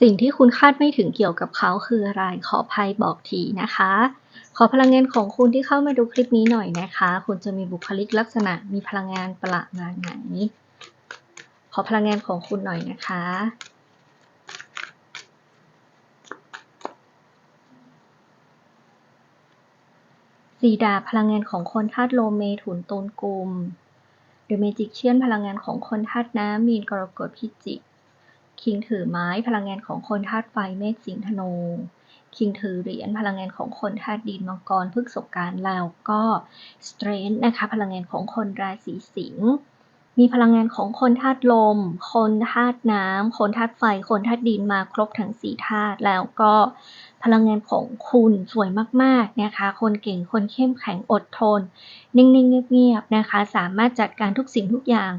สิ่งที่คุณคาดไม่ถึงเกี่ยวกับเขาคืออะไรขอภัยบอกทีนะคะ ขอพลังงานของคุณที่เข้ามาดูคลิปนี้หน่อยนะคะ คุณจะมีบุคลิกลักษณะมีพลังงานประมาณไหน ขอพลังงานของคุณหน่อยนะคะ สีดาพลังงานของคนธาตุโลเมถุนตุลกุม The Magician พลังงานของคนธาตุน้ำมีนกรกฎพิจิก คิงถือไม้พลังงานของคนธาตุไฟเมษสิงห์ธนู คิงถือเหรียญพลังงานของคนธาตุดินมังกรพฤกษการแล้วก็สเตรนท์นะคะพลังงานของคนราศีสิงห์ มีพลังงานของคนธาตุลม คนธาตุน้ำ คนธาตุไฟ คนธาตุดินมาครบทั้งสี่ธาตุแล้วก็พลังงานของคุณสวยมากๆนะคะ คนเก่ง คนเข้มแข็งอดทน นิ่งๆเงียบๆนะคะ สามารถจัดการทุกสิ่งทุกอย่าง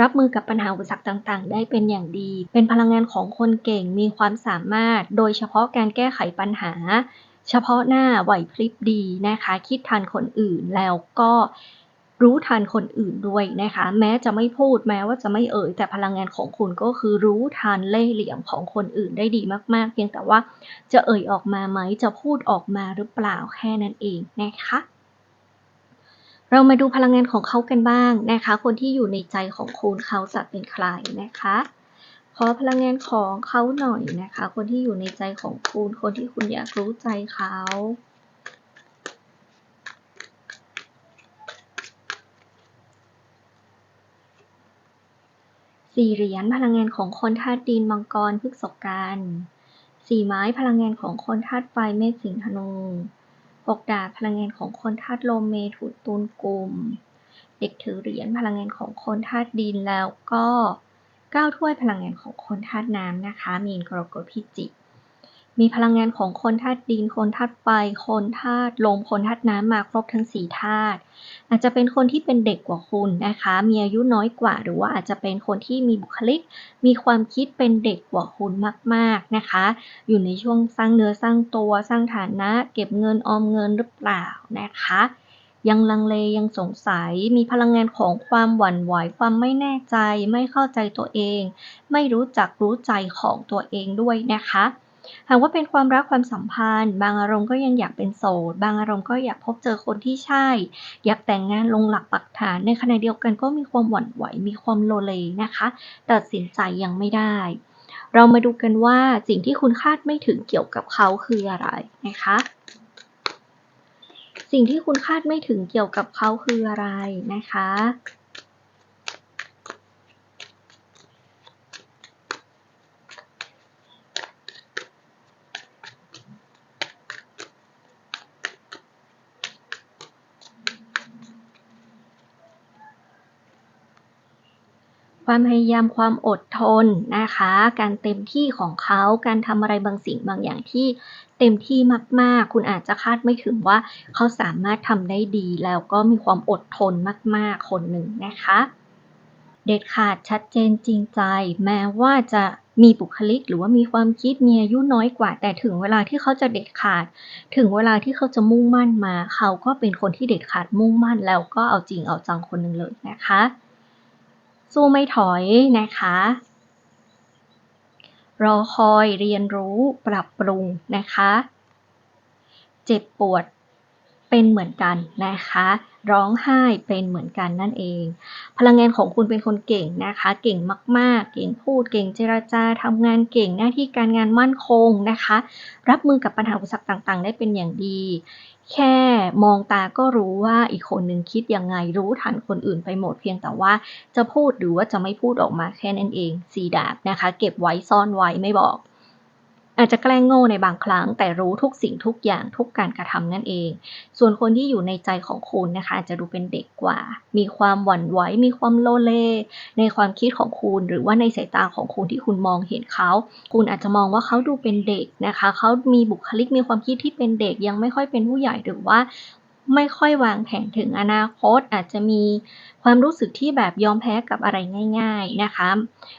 รับมือกับปัญหาอุปสรรคต่างๆ ได้เป็นอย่างดี เป็นพลังงานของคนเก่งมีความสามารถ โดยเฉพาะการแก้ไขปัญหา เฉพาะหน้าไหวพริบดีนะคะ คิดทันคนอื่นแล้วก็ รู้ทันคนอื่นด้วยนะคะ แม้จะไม่พูดแม้ว่าจะไม่เอ่ย แต่พลังงานของคุณก็คือรู้ทันเล่ห์เหลี่ยมของคนอื่นได้ดีมากๆ เพียงแต่ว่าจะเอ่ยออกมาไหมจะพูดออกมาหรือเปล่าแค่นั้นเองนะคะเรามาดูพลังงานของเขากันบ้างนะคะ คนที่อยู่ในใจของคุณเขาจะเป็นใครนะคะ ขอพลังงานของเขาหน่อยนะคะ คนที่อยู่ในใจของคุณ คนที่คุณอยากรู้ใจเขา สี่เหรียญพลังงานของคนธาตุดินมังกรพฤกษกันสี่ไม้พลังงานของคนธาตุไฟเมษสิงห์ธนูหกดาบพลังงานของคนธาตุลมเมถุนตุลกุมเด็กถือเหรียญพลังงานของคนธาตุดินแล้วก็เก้าถ้วยพลังงานของคนธาตุน้ำนะคะ มีนกรกฎพิจิก มีพลังงานของคนธาตุดิน คนธาตุไฟ คนธาตุลม คนธาตุน้ำมาครบทั้งสี่ธาตุ อาจจะเป็นคนที่เป็นเด็กกว่าคุณนะคะ มีอายุน้อยกว่า หรือว่าอาจจะเป็นคนที่มีบุคลิก มีความคิดเป็นเด็กกว่าคุณมาก ๆนะคะ อยู่ในช่วงสร้างเนื้อสร้างตัว สร้างฐานะ เก็บเงินออมเงินหรือเปล่านะคะ ยังลังเลยังสงสัย มีพลังงานของความหวั่นไหว ความไม่แน่ใจ ไม่เข้าใจตัวเอง ไม่รู้จักรู้ใจของตัวเองด้วยนะคะ หากว่าเป็นความรักความสัมพันธ์ บางอารมณ์ก็ยังอยากเป็นโสด บางอารมณ์ก็อยากพบเจอคนที่ใช่ อยากแต่งงานลงหลักปักฐาน ในขณะเดียวกันก็มีความหวั่นไหว มีความโลเลนะคะ ตัดสินใจยังไม่ได้ เรามาดูกันว่าสิ่งที่คุณคาดไม่ถึงเกี่ยวกับเขาคืออะไรนะคะ สิ่งที่คุณคาดไม่ถึงเกี่ยวกับเขาคืออะไรนะคะ ความพยายามความอดทนนะคะ การเต็มที่ของเขาการทำอะไรบางสิ่งบางอย่างที่เต็มที่มาก ๆ คุณอาจจะคาดไม่ถึงว่าเขาสามารถทำได้ดี แล้วก็มีความอดทนมาก ๆ คนหนึ่งนะคะ เด็ดขาดชัดเจนจริงใจ แม้ว่าจะมีบุคลิกหรือว่ามีความคิดมีอายุน้อยกว่า แต่ถึงเวลาที่เขาจะเด็ดขาด ถึงเวลาที่เขาจะมุ่งมั่นมา เขาก็เป็นคนที่เด็ดขาดมุ่งมั่น แล้วก็เอาจริงเอาจังคนหนึ่งเลยนะคะ สู้ไม่ถอยนะคะ รอคอยเรียนรู้ปรับปรุงนะคะ เจ็บปวด เป็นเหมือนกันนะคะ ร้องไห้เป็นเหมือนกันนั่นเอง พลังงานของคุณเป็นคนเก่งนะคะ เก่งมากๆ เก่งพูด เก่งเจราจาทำงานเก่งหน้าที่การงานมั่นคงนะคะ รับมือกับปัญหาอุปสรรคต่างๆ ได้เป็นอย่างดี แค่มองตาก็รู้ว่าอีกคนหนึ่งคิดยังไงรู้ทันคนอื่นไปหมดเพียงแต่ว่าจะพูดหรือว่าจะไม่พูดออกมาแค่นั้นเองสีดาบนะคะ เก็บไว้ซ่อนไว้ไม่บอก อาจจะแกล้งโง่ในบางครั้ง แต่รู้ทุกสิ่งทุกอย่างทุกการกระทำนั่นเอง ส่วนคนที่อยู่ในใจของคุณนะคะ อาจจะดูเป็นเด็กกว่า มีความหวั่นไหวมีความโลเล ในความคิดของคุณ หรือว่าในสายตาของคุณที่คุณมองเห็นเขา คุณอาจจะมองว่าเขาดูเป็นเด็กนะคะ เขามีบุคลิกมีความคิดที่เป็นเด็กยังไม่ค่อยเป็นผู้ใหญ่หรือว่า ไม่ค่อยวางแผนถึงอนาคต อาจจะมีความรู้สึกที่แบบยอมแพ้กับอะไรง่าย ๆนะคะ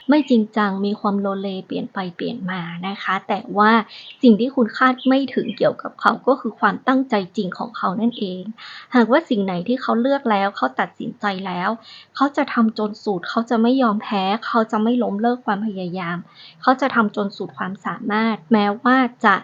ไม่จริงจังมีความโลเลเปลี่ยนไปเปลี่ยนมานะคะ แต่ว่าสิ่งที่คุณคาดไม่ถึงเกี่ยวกับเขาก็คือความตั้งใจจริงของเขานั่นเอง หากว่าสิ่งไหนที่เขาเลือกแล้วเขาตัดสินใจแล้ว เขาจะทำจนสุดเขาจะไม่ยอมแพ้ เขาจะไม่ล้มเลิกความพยายาม เขาจะทำจนสุดความสามารถ แม้ว่าจะ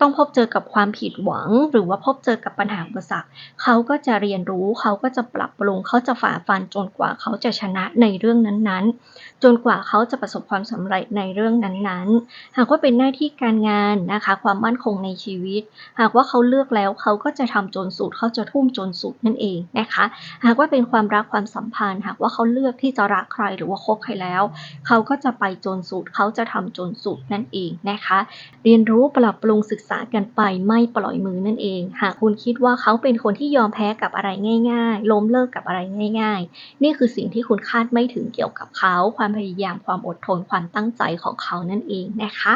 ต้องพบเจอกับความผิดหวัง หรือว่าพบเจอกับปัญหาอุปสรรคเขาก็จะเรียนรู้เขาก็จะปรับปรุงเขาจะฝ่าฟันจนกว่าเขาจะชนะในเรื่องนั้นๆ จนกว่าเขาจะประสบความสำเร็จในเรื่องนั้นๆ หากว่าเป็นหน้าที่การงานนะคะ ความมั่นคงในชีวิต หากว่าเขาเลือกแล้วเขาก็จะทำจนสุดเขาจะทุ่มจนสุดนั่นเองนะคะ หากว่าเป็นความรักความสัมพันธ์ หากว่าเขาเลือกที่จะรักใครหรือว่าคบใครแล้ว เขาก็จะไปจนสุดเขาจะทำจนสุดนั่นเองนะคะ เรียนรู้ปรับปรุงศึกษากันไปไม่ปล่อยมือนั่นเอง หากคุณคิดว่าเขาเป็นคนที่ยอมแพ้กับอะไรง่าย ๆ ล้มเลิกกับอะไรง่าย ๆ นี่คือสิ่งที่คุณคาดไม่ถึงเกี่ยวกับเขา ความพยายามความอดทนความตั้งใจของเขานั่นเองนะคะ